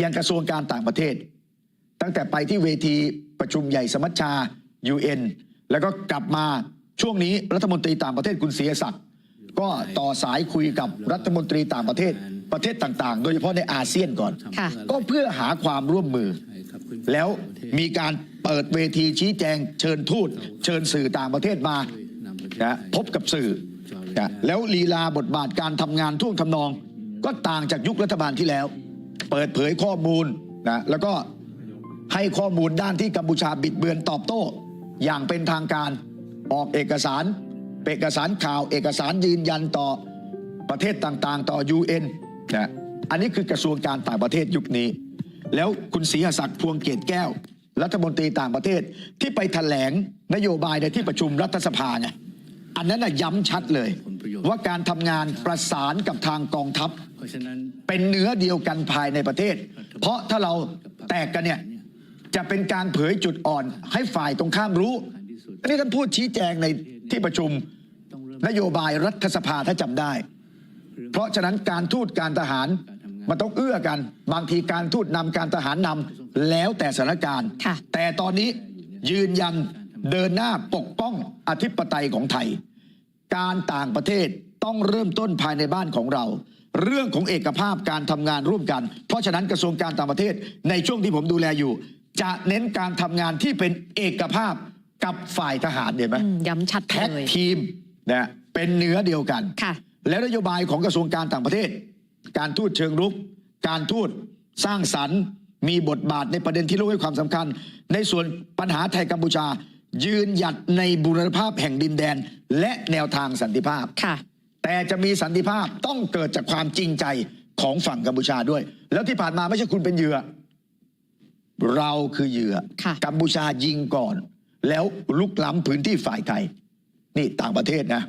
อย่างกระทรวงการต่างประเทศ ตั้งแต่ไปที่เวทีประชุมใหญ่สมัชชา UN แล้วก็กลับมาช่วงนี้รัฐมนตรีต่างประเทศคุณเสียศักดิ์ก็ต่อสายคุยกับรัฐมนตรีต่างประเทศประเทศต่างๆ โดยเฉพาะในอาเซียนก่อนค่ะก็เพื่อหาความร่วมมือ แล้วมีการเปิดเวทีชี้แจงเชิญทูต เชิญสื่อต่างประเทศมานะพบกับสื่อนะแล้วลีลาบทบาทการทำงานท่วงทำนอง ก็ต่างจากยุครัฐบาลที่แล้ว เปิดเผยข้อมูลนะแล้วก็ให้ข้อมูลด้านที่กัมพูชาบิดเบือนตอบโต้ อย่างเป็นทางการออกเอกสารเอกสารข่าวเอกสารยืนยันต่อประเทศต่างๆ ต่อ UN นะอันนี้คือกระทรวงการต่างประเทศยุคนี้ แล้วคุณศรีหศักดิ์พวงเกตแก้ว รัฐมนตรีต่างประเทศที่ไปแถลงนโยบายในที่ประชุมรัฐสภาไงอันนั้นน่ะย้ำชัดเลย ว่าการทำงานประสานกับทางกองทัพเพราะฉะนั้นเป็นเนื้อเดียวกันภายในประเทศ เพราะถ้าเราแตกกันเนี่ยจะเป็นการเผยจุดอ่อนให้ฝ่ายตรงข้ามรู้ อันนี้ท่านพูดชี้แจงในที่ประชุมต้องเริ่มนโยบายรัฐสภาถ้าจำได้ เพราะฉะนั้นการทูตการทหารมันต้องเอื้อกัน บางทีการทูตนำการทหารนำแล้วแต่สถานการณ์ค่ะแต่ตอนนี้ยืนยันเดินหน้าปกป้องอธิปไตยของไทย การต่างประเทศต้องเริ่มต้นภายในบ้านของเรา เรื่องของเอกภาพการทำงานร่วมกัน เพราะฉะนั้นกระทรวงการต่างประเทศในช่วงที่ผมดูแลอยู่ จะเน้นการทำงานที่เป็นเอกภาพกับฝ่ายทหารเห็นไหมอืมย้ำชัดแท็กเลยทีมนะเป็นเนื้อเดียวกันค่ะ แล้วนโยบายของกระทรวงการต่างประเทศ การทูตเชิงรุก การทูตสร้างสรรค์ มีบทบาทในประเด็นที่โลกให้ความสำคัญ ในส่วนปัญหาไทยกัมพูชา ยืนหยัดในบูรณภาพแห่งดินแดน และแนวทางสันติภาพค่ะ แต่จะมีสันติภาพต้องเกิดจากความจริงใจของฝั่งกัมพูชาด้วย แล้วที่ผ่านมาไม่ใช่คุณเป็นเหยื่อ เราคือเหยื่อค่ะกัมพูชายิงก่อน แล้วลุกล้ำพื้นที่ฝ่ายไทย นี่ต่างประเทศนะ